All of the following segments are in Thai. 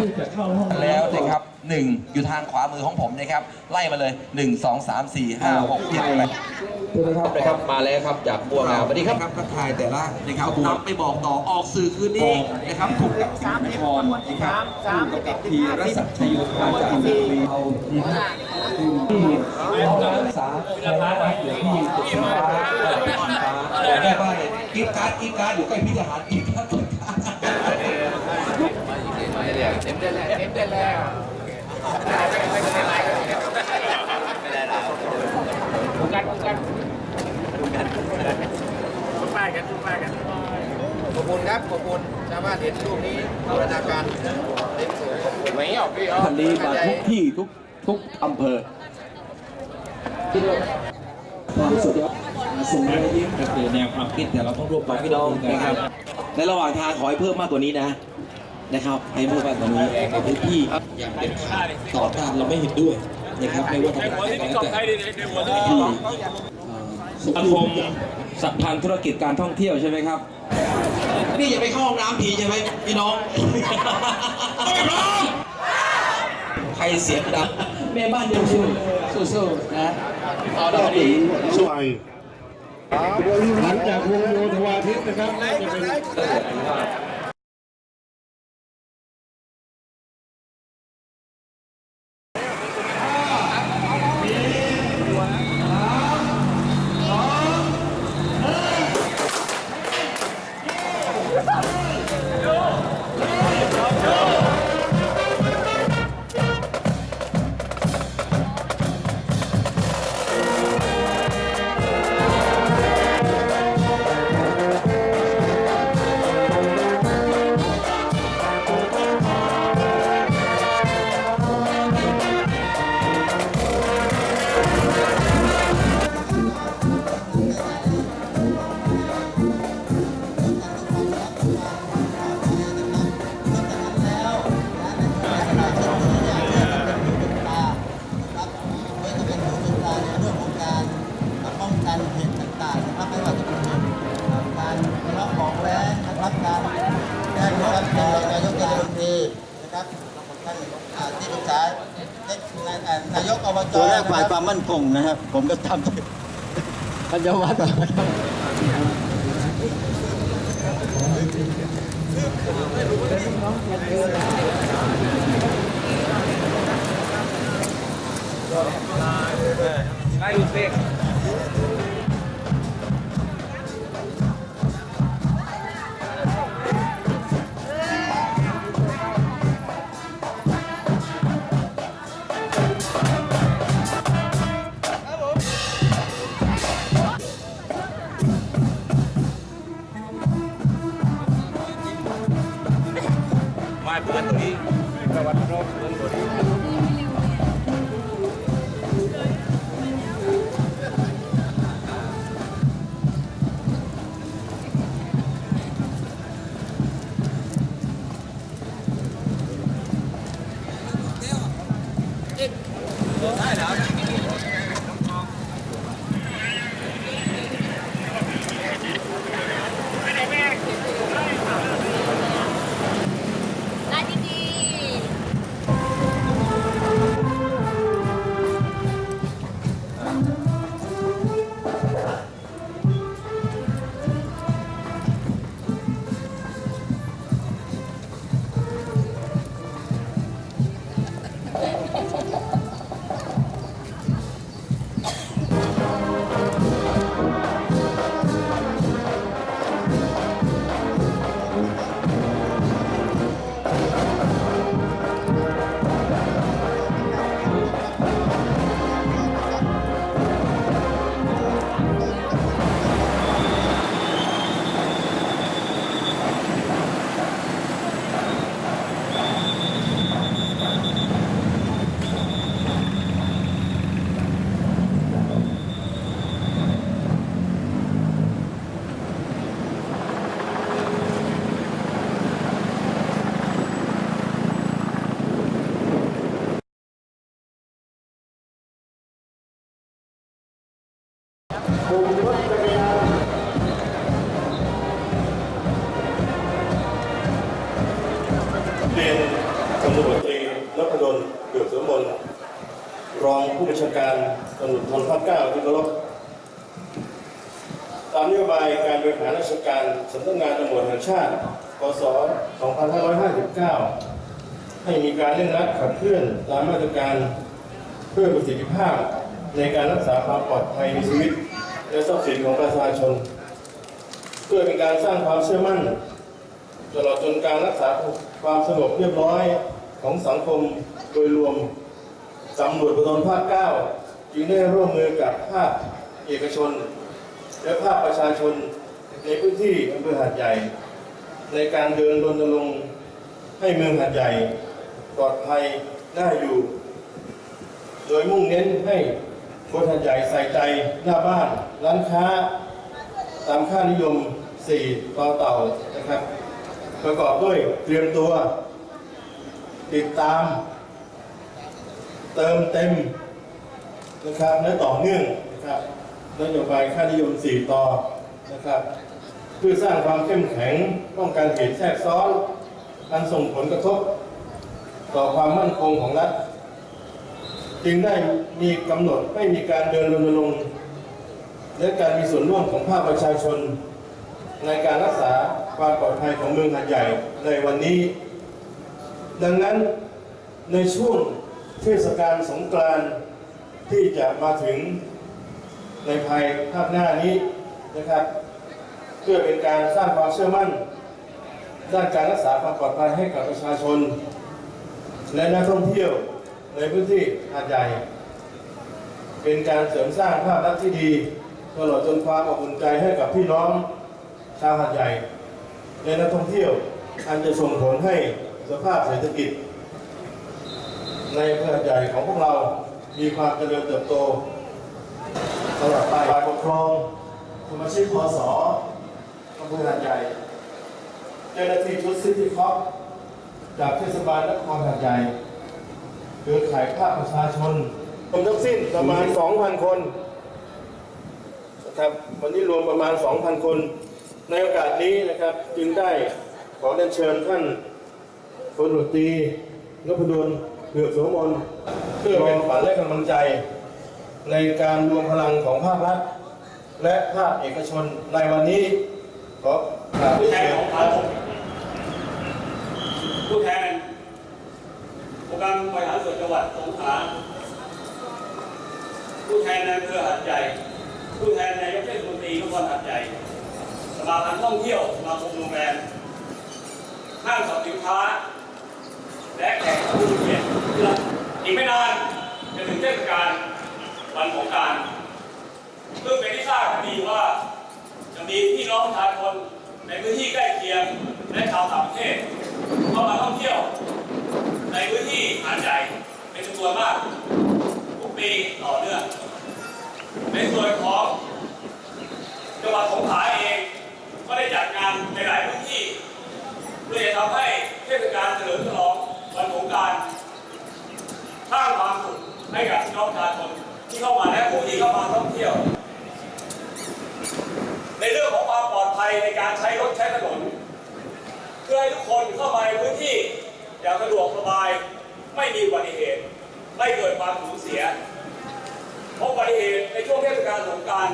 ที่จะเข้าห้องน้ำ แล้วนะครับหนึ่งอยู่ทางขวามือของผมนะครับ ไล่มาเลย1 2 3 4 5 6 7 8ใช่ไหมครับ นะครับมาแล้วครับจากบัวงามสวัสดีครับ ทักทายแต่ละนะครับนำไปบอกต่อออกสื่อคืนนี้นะครับถูกกับสามนครนะครับถูกกับพีรศักดิ์ชโยธาจากเมืองลีเอาดีครับที่ห้องน้ำสาธารณะอยู่ที่ตึกฟ้าตึกฟ้าแม่บ้านเนี่ยกิ๊กการ์ดกิ๊กการ์ดอยู่ใกล้พิจารณากิ๊กการ์ดกิ๊ันแล้วเน้นกันแล้วขอบคุณครับขอบคุณชาวบ้านเห็นรูปนี้บูรณาการเต็มสวยไม่ออกพี่อ๋อท่านนี้มาทุกที่ทุกทุกอำเภอความสุดยอดส่งรอยยิ้มก็คือแนวความคิดแต่เราต้องรวบรวมพี่น้องนะครับในระหว่างทางขอให้เพิ่มมากกว่านี้นะ นะครับให้เพิ่มมากกว่านี้ในพื้นที่อย่างเด็ดขาดต่อต้านเราไม่เห็นด้วยนะครับไม่ว่าจะเป็นอะไรก็แล้วแต่ที่เอ่อสมาคมสัมพันธ์ธุรกิจการท่องเที่ยวใช่ไหมครับ นี่อย่าไปเข้าห้องน้ำผีใช่ไหมพี่น้องใครเสียงดังแม่บ้านยังสู้สู้ๆนะเอาดอกดีช่วยหลังจากวงโยธวาทิตนะครับายคครัวาบมมั่นคงนะครับ ผมก็ทำปัญญาวัฒน์นะครับได้ รองผู้บัญชาการตำรวจภูธรภาคเก้าที่เคารพตามนโยบายการบริหารราชการสำนักงานตำรวจแห่งชาติพศ2559 ให้มีการเร่งรัดขับเคลื่อนตามมาตรการเพื่อประสิทธิภาพในการรักษาความปลอดภัยในชีวิต และทรัพย์สินของประชาชน เพื่อเป็นการสร้างความเชื่อมั่น ตลอดจนการรักษาความสงบเรียบร้อยของสังคมโดยรวม ตำรวจภูธรภาค9จึงได้ร่วมมือกับภาคเอกชน และภาคประชาชนในพื้นที่อำเภอหาดใหญ่ ในการเดินรณรงค์ให้เมืองหาดใหญ่ ปลอดภัยน่าอยู่ โดยมุ่งเน้นให้คนหาดใหญ่ใส่ใจหน้าบ้าน ร้านค้า ตามค่านิยม4ต่อเต่านะครับ ประกอบด้วยเตรียมตัว ติดตาม เติมเต็มนะครับและต่อเนื่องนะครับนโยบายค่านิยม 4 ต่อนะครับเพื่อสร้างความเข้มแข็งป้องกันเหตุแทรกซ้อนอันส่งผลกระทบ ต่อความมั่นคงของรัฐ จึงได้มีกำหนดให้มีการเดินรณรงค์และการมีส่วนร่วมของภาคประชาชน ในการรักษาความปลอดภัยของเมืองหาดใหญ่ในวันนี้ ดังนั้นในช่วง เทศกาลสงกรานต์ที่จะมาถึงในภายภาคหน้านี้นะครับ เพื่อเป็นการสร้างความเชื่อมั่น ด้านการรักษาความปลอดภัยให้กับประชาชน และนักท่องเที่ยวในพื้นที่หาดใหญ่เป็นการเสริมสร้างภาพลักษณ์ที่ดีตลอดจนความอบอุ่นใจให้กับพี่น้องชาวหาดใหญ่และนักท่องเที่ยวอันจะส่งผลให้สภาพเศรษฐกิจ ในอำเภอใหญ่ของพวกเรามีความเจริญเติบโตตลอดไปฝ่ายปกครองสมาชิกพศอำเภอหาดใหญ่ เจ้าหน้าที่ชุดซิตี้คอปจากเทศบาลนครหาดใหญ่เครือข่ายภาคประชาชนรวมทั้งสิ้นประมาณ 2,000 คนนะครับวันนี้รวมประมาณ 2,000 คน ในโอกาสนี้นะครับจึงได้ขอเรียนเชิญท่านพลตรีนพดล เกือกโสมนเพื่อเป็นขวัญและกำลังใจ ในการรวมพลังของภาครัฐ และภาคเอกชนในวันนี้ขอกราบเรียนเชิญครับผู้แทนองค์การบริหารส่วนจังหวัดสงขลาผู้แทนในอำเภอหาดใหญ่ผู้แทนนายกเทศมนตรีนครหาดใหญ่สมาพันธ์ท่องเที่ยวสมาคมโรงแรมห้างสรรพสินค้า และแขกผู้มีเกียรติที่รัก อีกไม่นานจะถึงเทศกาลวันสงการ ซึ่งเป็นที่ทราบดีว่าจะมีพี่น้องประชาชนในพื้นที่ใกล้เคียงและชาวต่างประเทศเข้ามาท่องเที่ยว ในพื้นที่หาดใหญ่เป็นจำนวนมากทุกปีต่อเนื่องในส่วนของจังหวัดสงขลาเองก็ได้จัดงานในหลายพื้นที่เพื่อจะทำให้เทศกาลเฉลิมฉลอง สร้างความสุขให้กับพี่น้องประชาชนที่เข้ามาและผู้ที่เข้ามาท่องเที่ยว ในเรื่องของความปลอดภัยในการใช้รถใช้ถนนเพื่อให้ทุกคนเข้ามาในพื้นที่อย่างสะดวกสบายไม่มีอุบัติเหตุ ไม่เกิดความสูญเสียเพราะอุบัติเหตุในช่วงเทศกาลสงกราร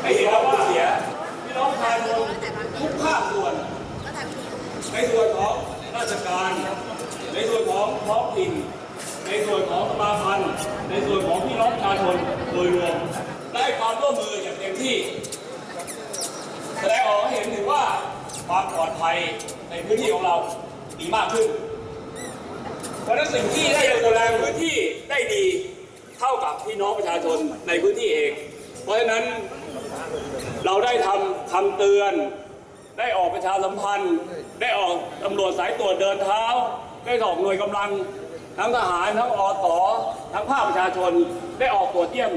ไม่เห็นความสูญเสียพี่น้องประชาชนทุกภาคส่วนในส่วนของราชการ ในส่วนของท้องถิ่น ในส่วนของสมาพันธ์ในส่วนของพี่น้องประชาชนโดยรวมได้ความร่วมมืออย่างเต็มที่ แสดงออกให้เห็นถึงว่าความปลอดภัยในพื้นที่ของเราดีมากขึ้น เพราะฉะนั้นสิ่งที่ได้ดูแลพื้นที่ได้ดีเท่ากับพี่น้องประชาชนในพื้นที่เอง เพราะฉะนั้นเราได้ทำคำเตือน ได้ออกประชาสัมพันธ์ ได้ออกตำรวจสายตรวจเดินเท้า ได้ออกหน่วยกำลัง ทั้งทหารทั้งอตทั้งภาคประชาชนได้ออกตรวจเยี่ยม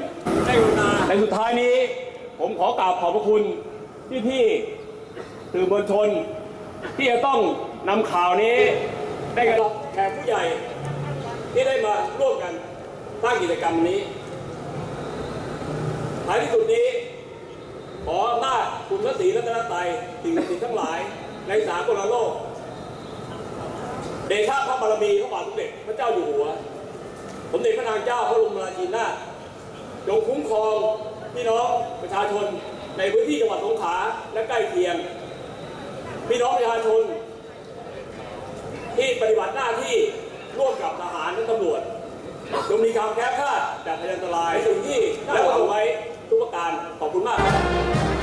ได้กรุณาในสุดท้ายนี้ ผมขอกราบขอบพระคุณพี่พี่สื่อมวลชน ที่จะต้องนำข่าวนี้ได้กับแขกผู้ใหญ่ ที่ได้มาร่วมกันสร้างกิจกรรมนี้ท้ายที่สุดนี้ ขออำนาจคุณพระศรีรัตนตรัยสิ่งศักดิ์สิทธิ์ทั้งหลายในสากลโลก เดชะพระบารมีพระบาทสมเด็จพระเจ้าอยู่หัวผสมเด็จพระนางเจ้าพระบรมราชินีนาถจงคุ้มครองพี่น้องประชาชนในพื้นที่จังหวัดสงขลาและใกล้เคียง พี่น้องประชาชน ที่ปฏิบัติหน้าที่ร่วมกับทหารและตำรวจจงมีความแคล้วคลาดจากพยันตรายสิ่งที่ได้หวังไว้ทุกประการขอบคุณมากครับ